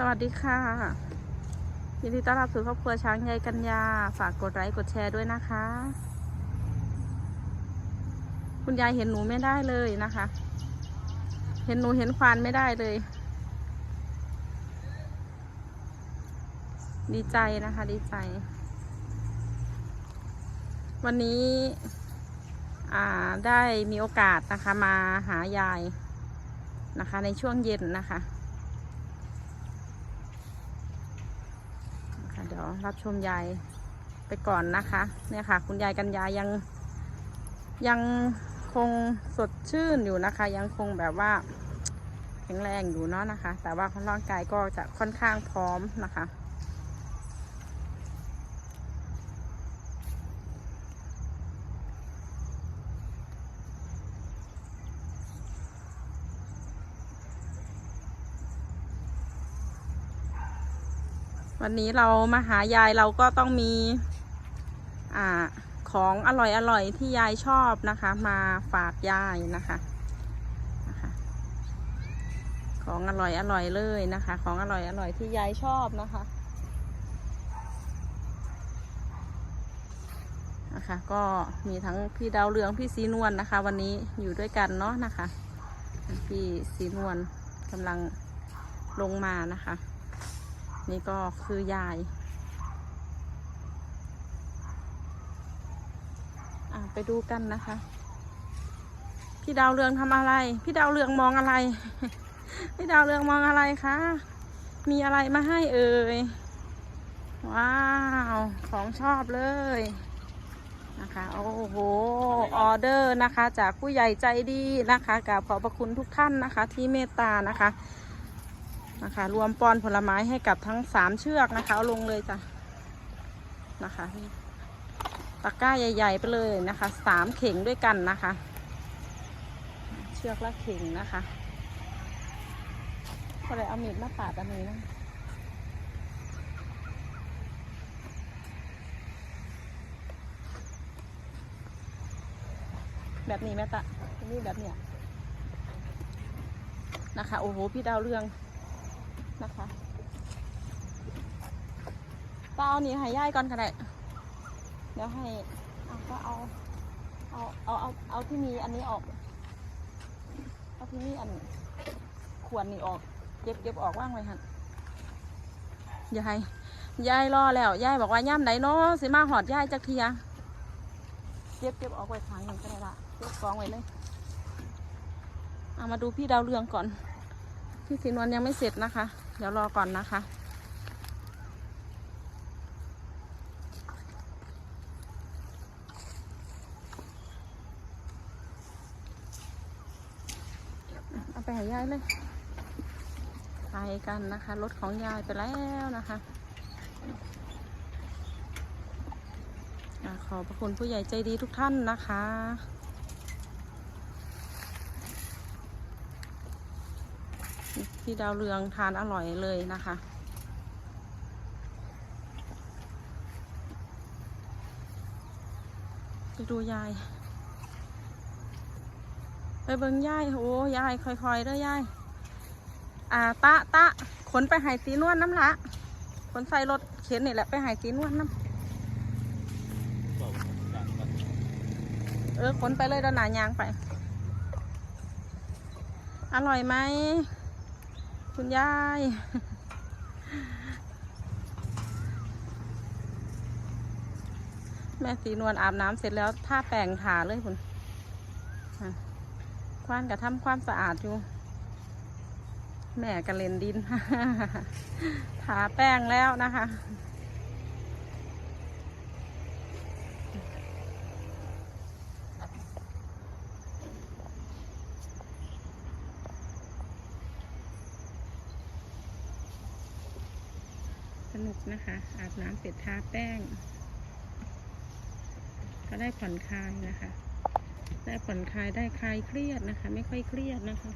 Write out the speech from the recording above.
สวัสดีค่ะ ยินดีต้อนรับสู่ครอบครัวช้างใยกัญญา ฝากกดไลค์กดแชร์ด้วยนะคะ คุณยายเห็นหนูไม่ได้เลยนะคะ เห็นหนูเห็นควานไม่ได้เลย ดีใจนะคะดีใจ วันนี้ได้มีโอกาสนะคะมาหายายนะคะ ในช่วงเย็นนะคะนะคะ เดี๋ยวรับชมยายไปก่อนนะคะ เนี่ยค่ะ คุณยายกัญญายังยังคงสดชื่นอยู่นะคะ ยังคงแบบว่าแข็งแรงอยู่เนาะนะคะ แต่ว่าร่างกายก็จะค่อนข้างพร้อมนะคะ วันนี้เรามาหายายเราก็ต้องมี อ่า ของอร่อยอร่อยที่ยายชอบนะคะ มาฝากยายนะคะนะคะ ของอร่อยอร่อยเลยนะคะ ของอร่อยอร่อยที่ยายชอบนะคะนะคะ ก็มีทั้งพี่ดาวเรืองพี่สีนวลนะคะ วันนี้อยู่ด้วยกันเนาะนะคะ พี่สีนวลกำลังลงมานะคะ นี่ก็คือยายไปดูกันนะคะ พี่ดาวเรืองทำอะไร พี่ดาวเรืองมองอะไร พี่ดาวเรืองมองอะไรคะ มีอะไรมาให้เอ่ย ว้าว ของชอบเลยนะคะโอ้โหออเดอร์นะคะ จากผู้ใหญ่ใจดีนะคะกับขอบพระคุณทุกท่านนะคะ ที่เมตตานะคะ นะคะ รวมปอนผลไม้ให้กับทั้งสามเชือกนะคะ เอาลงเลยจ้ะนะคะตะกร้าใหญ่ ๆ ไปเลยนะคะสามเข่งด้วยกันนะคะ เชือกละเข่งนะคะก็เลยเอามีดมาปาดอันนี้นะแบบนี้แม่ตะนี่แบบเนี้ยนะคะ โอ้โห พี่ดาวเรือง นะคะก็เอานี่ให้ย่ายก่อนก็ได้เดี๋ยวให้เอาก็เอาเอาเอาเอาเอาที่มีอันนี้ออก เอาที่มีอันขวดนี่ออกเก็บเก็บออกว่างไว้ฮะยายยายรอแล้วยายบอกว่าย่ำไหนเนาะสิมาหอดยายจักเทียเก็บเก็บออกไว้ทางหนึ่งก็ได้ละเก็บกองไว้เลยเอามาดูพี่ดาวเรืองก่อน พี่สีนวลยังไม่เสร็จนะคะ เดี๋ยวรอก่อนนะคะ เอาไปห้ยายเลย ไปกันนะคะ รถของยายไปแล้วนะคะอะขอบพระคุณผู้ใหญ่ใจดีทุกท่านนะคะ พี่ดาวเรืองทานอร่อยเลยนะคะ ไปดูยาย ไปเบิ่งยาย โอ้ยายค่อยๆเด้อยาย อ่า ตะตะขนไปหายสีนวลน้ำละ ขนใส่รถเข็นนี่แหละไปหายสีนวลน้ำเออขนไปเลยด้านหนายางไป อร่อยไหม คุณยาย แม่สีนวลอาบน้ำเสร็จแล้วท่าแปรงขาเลยคุณควานกระทำความสะอาดอยู่ แม่กระเลนดินทาแป้งแล้วนะคะ นุกนะคะ อาบน้ำเสร็จทาแป้ง ก็ได้ผ่อนคลายนะคะ ได้ผ่อนคลายได้คลายเครียดนะคะ ไม่ค่อยเครียดนะคะ